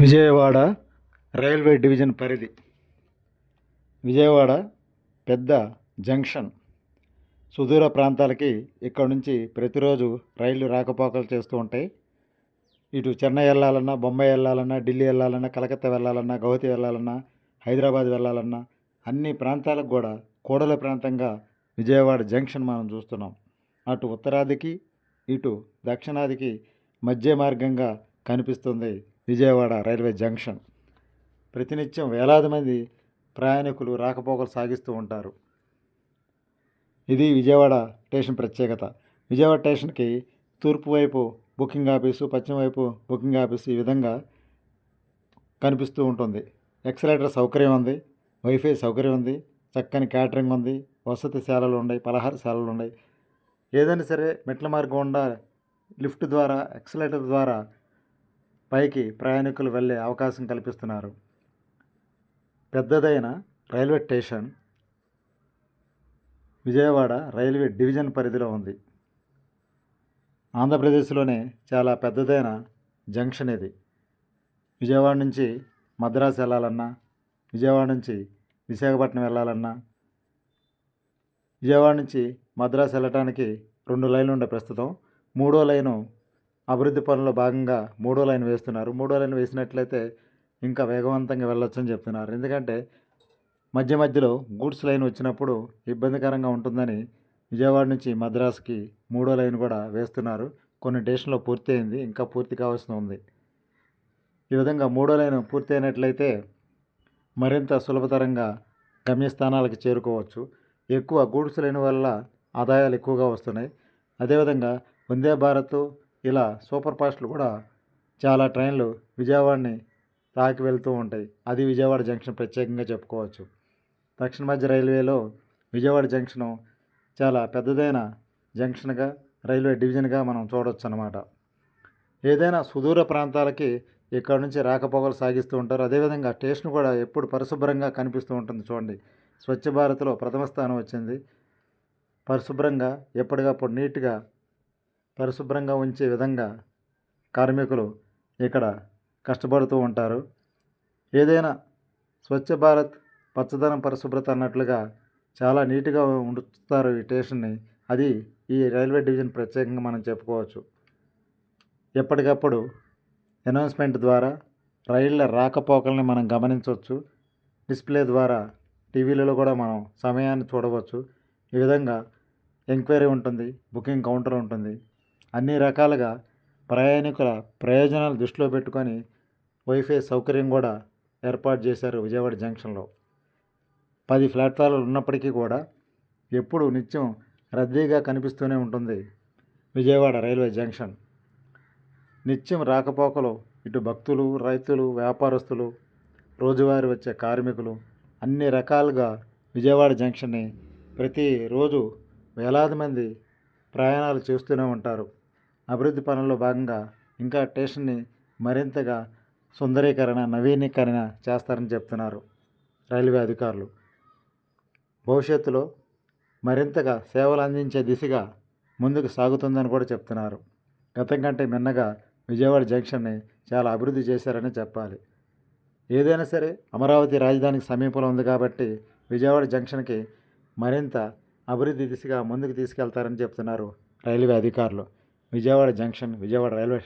Vijayawada railway division పరిధి. విజయవాడ పెద్ద junction. సుదూర ప్రాంతాలకి ఇక్కడ నుంచి ప్రతిరోజు రైళ్ళు రాకపోకలు చేస్తూ ఉంటాయి. ఇటు చెన్నై వెళ్ళాలన్నా బొంబాయి వెళ్ళాలన్నా ఢిల్లీ వెళ్ళాలన్నా కలకత్తా వెళ్ళాలన్నా గౌహతి వెళ్ళాలన్నా హైదరాబాద్ వెళ్ళాలన్నా అన్ని ప్రాంతాలకు కూడా కూడల ప్రాంతంగా విజయవాడ జంక్షన్ మనం చూస్తున్నాం. అటు ఉత్తరాదికి ఇటు దక్షిణాదికి మధ్య మార్గంగా కనిపిస్తుంది విజయవాడ రైల్వే జంక్షన్. ప్రతినిత్యం వేలాది మంది ప్రయాణికులు రాకపోకలు సాగిస్తూ ఉంటారు. ఇది విజయవాడ స్టేషన్ ప్రత్యేకత. విజయవాడ స్టేషన్కి తూర్పు వైపు బుకింగ్ ఆఫీసు పశ్చిమ వైపు బుకింగ్ ఆఫీసు ఈ విధంగా కనిపిస్తూ ఉంటుంది. ఎక్సలేటర్ సౌకర్యం ఉంది వైఫై సౌకర్యం ఉంది చక్కని క్యాటరింగ్ ఉంది వసతి శాలలు ఉన్నాయి పలహారశాలలు ఉన్నాయి. ఏదైనా సరే మెట్ల మార్గం గుండా లిఫ్ట్ ద్వారా ఎక్సలేటర్ ద్వారా పైకి ప్రయాణికులు వెళ్ళే అవకాశం కల్పిస్తున్నారు. పెద్దదైన railway station Vijayawada railway division పరిధిలో ఉంది. ఆంధ్రప్రదేశ్లోనే చాలా పెద్దదైన జంక్షన్ ఇది. విజయవాడ నుంచి మద్రాసు వెళ్ళాలన్నా విజయవాడ నుంచి విశాఖపట్నం వెళ్ళాలన్నా విజయవాడ నుంచి మద్రాసు వెళ్ళటానికి రెండు లైన్లు ఉండే ప్రస్తుతం. మూడో లైను అభివృద్ధి పనుల్లో భాగంగా మూడో లైన్ వేస్తున్నారు. మూడో లైన్ వేసినట్లయితే ఇంకా వేగవంతంగా వెళ్ళొచ్చని చెప్తున్నారు. ఎందుకంటే మధ్య మధ్యలో గూడ్స్ లైన్ వచ్చినప్పుడు ఇబ్బందికరంగా ఉంటుందని విజయవాడ నుంచి మద్రాసుకి మూడో లైన్ కూడా వేస్తున్నారు. కొన్ని స్టేషన్లో పూర్తి అయింది. ఇంకా పూర్తి కావాల్సి ఉంది. ఈ విధంగా మూడో లైన్ పూర్తి అయినట్లయితే మరింత సులభతరంగా గమ్యస్థానాలకు చేరుకోవచ్చు. ఎక్కువ గూడ్స్ లైన్ వల్ల ఆదాయాలు ఎక్కువగా వస్తున్నాయి. అదేవిధంగా వందే భారత్ ఇలా సూపర్ ఫాస్ట్లు కూడా చాలా ట్రైన్లు విజయవాడని తాకి వెళ్తూ ఉంటాయి. అది విజయవాడ జంక్షన్ ప్రత్యేకంగా చెప్పుకోవచ్చు. దక్షిణ మధ్య రైల్వేలో విజయవాడ జంక్షను చాలా పెద్దదైన జంక్షన్గా రైల్వే డివిజన్గా మనం చూడవచ్చు అన్నమాట ఏదైనా సుదూర ప్రాంతాలకి ఇక్కడ నుంచి రాకపోకలు సాగిస్తూ ఉంటారు. అదేవిధంగా స్టేషన్ కూడా ఎప్పుడు పరిశుభ్రంగా కనిపిస్తూ ఉంటుంది చూడండి. స్వచ్ఛ భారత్లో ప్రథమ స్థానం వచ్చింది. పరిశుభ్రంగా ఎప్పటికప్పుడు నీట్గా పరిశుభ్రంగా ఉంచే విధంగా కార్మికులు ఇక్కడ కష్టపడుతూ ఉంటారు. ఏదైనా స్వచ్ఛ భారత్ పచ్చదనం పరిశుభ్రత అన్నట్లుగా చాలా నీట్గా ఉంచుతారు ఈ స్టేషన్ని. అది ఈ రైల్వే డివిజన్ ప్రత్యేకంగా మనం చెప్పుకోవచ్చు. ఎప్పటికప్పుడు అనౌన్స్మెంట్ ద్వారా రైళ్ళ రాకపోకల్ని మనం గమనించవచ్చు. డిస్ప్లే ద్వారా టీవీలలో కూడా మనం సమయాన్ని చూడవచ్చు. ఈ విధంగా ఎంక్వైరీ ఉంటుంది బుకింగ్ కౌంటర్ ఉంటుంది. అన్ని రకాలుగా ప్రయాణికుల ప్రయోజనాలు దృష్టిలో పెట్టుకొని వైఫై సౌకర్యం కూడా ఏర్పాటు చేశారు విజయవాడ జంక్షన్లో. పది ప్లాట్ఫారాలు ఉన్నప్పటికీ కూడా ఎప్పుడు నిత్యం రద్దీగా కనిపిస్తూనే ఉంటుంది విజయవాడ రైల్వే జంక్షన్. నిత్యం రాకపోకలు ఇటు భక్తులు రైతులు వ్యాపారస్తులు రోజువారీ వచ్చే కార్మికులు అన్ని రకాలుగా విజయవాడ జంక్షన్ని ప్రతిరోజు వేలాది మంది ప్రయాణాలు చేస్తూనే ఉంటారు. అభివృద్ధి పనుల్లో భాగంగా ఇంకా స్టేషన్ని మరింతగా సుందరీకరణ నవీనీకరణ చేస్తారని చెప్తున్నారు రైల్వే అధికారులు. భవిష్యత్తులో మరింతగా సేవలు అందించే దిశగా ముందుకు సాగుతుందని కూడా చెప్తున్నారు. గతం కంటే మిన్నగా విజయవాడ జంక్షన్ని చాలా అభివృద్ధి చేశారని చెప్పాలి. ఏదైనా సరే అమరావతి రాజధానికి సమీపంలో ఉంది కాబట్టి విజయవాడ జంక్షన్కి మరింత అభివృద్ధి దిశగా ముందుకు తీసుకెళ్తారని చెప్తున్నారు రైల్వే అధికారులు. Vijayawada junction Vijayawada railway